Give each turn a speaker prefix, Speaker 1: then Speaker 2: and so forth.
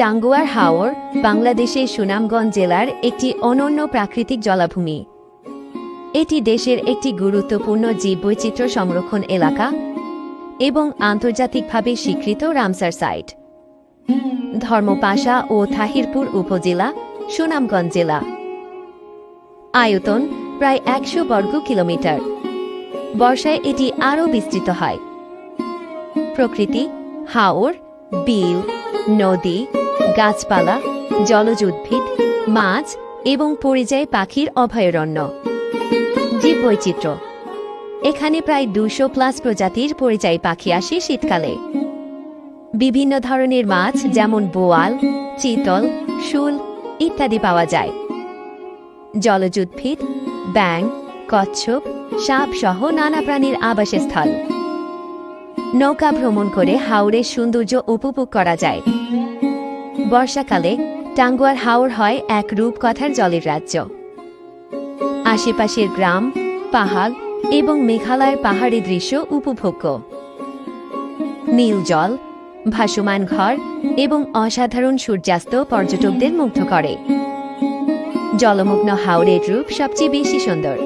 Speaker 1: টাঙ্গুয়ার হাওর বাংলাদেশের সুনামগঞ্জ জেলার একটি অনন্য প্রাকৃতিক জলাভূমি। এটি দেশের একটি গুরুত্বপূর্ণ জীববৈচিত্র্য সংরক্ষণ এলাকা এবং আন্তর্জাতিকভাবে স্বীকৃত রামসার সাইট। ধর্মপাশা ও থাহিরপুর উপজেলা, সুনামগঞ্জ জেলা। আয়তন প্রায় একশো বর্গ কিলোমিটার। বর্ষায় এটি আরও বিস্তৃত হয়। প্রকৃতি, হাওর, বিল, নদী গাছপালা, জলজ উদ্ভিদ, মাছ এবং পরিযায়ী পাখির অভয়ারণ্য। জীববৈচিত্র্য। এখানে প্রায় দুশো প্লাস প্রজাতির পরিযায়ী পাখি আসে শীতকালে। বিভিন্ন ধরনের মাছ যেমন বোয়াল, চিতল, শুল ইত্যাদি পাওয়া যায়। জলজ উদ্ভিদ ব্যাং কচ্ছপ, সাপ সহ নানা প্রাণীর আবাসস্থল। নৌকা ভ্রমণ করে হাওড়ের সৌন্দর্য উপভোগ করা যায়। বর্ষাকালে টাঙ্গুয়ার হাওর হয় এক রূপকথার জলের রাজ্য। আশেপাশের গ্রাম, পাহাড় এবং মেঘালয়ের পাহাড়ি দৃশ্য উপভোগ্য। নীল জল, ভাসমান ঘর এবং অসাধারণ সূর্যাস্ত পর্যটকদের মুগ্ধ করে। জলমগ্ন হাওড়ের রূপ সবচেয়ে বেশি সুন্দর।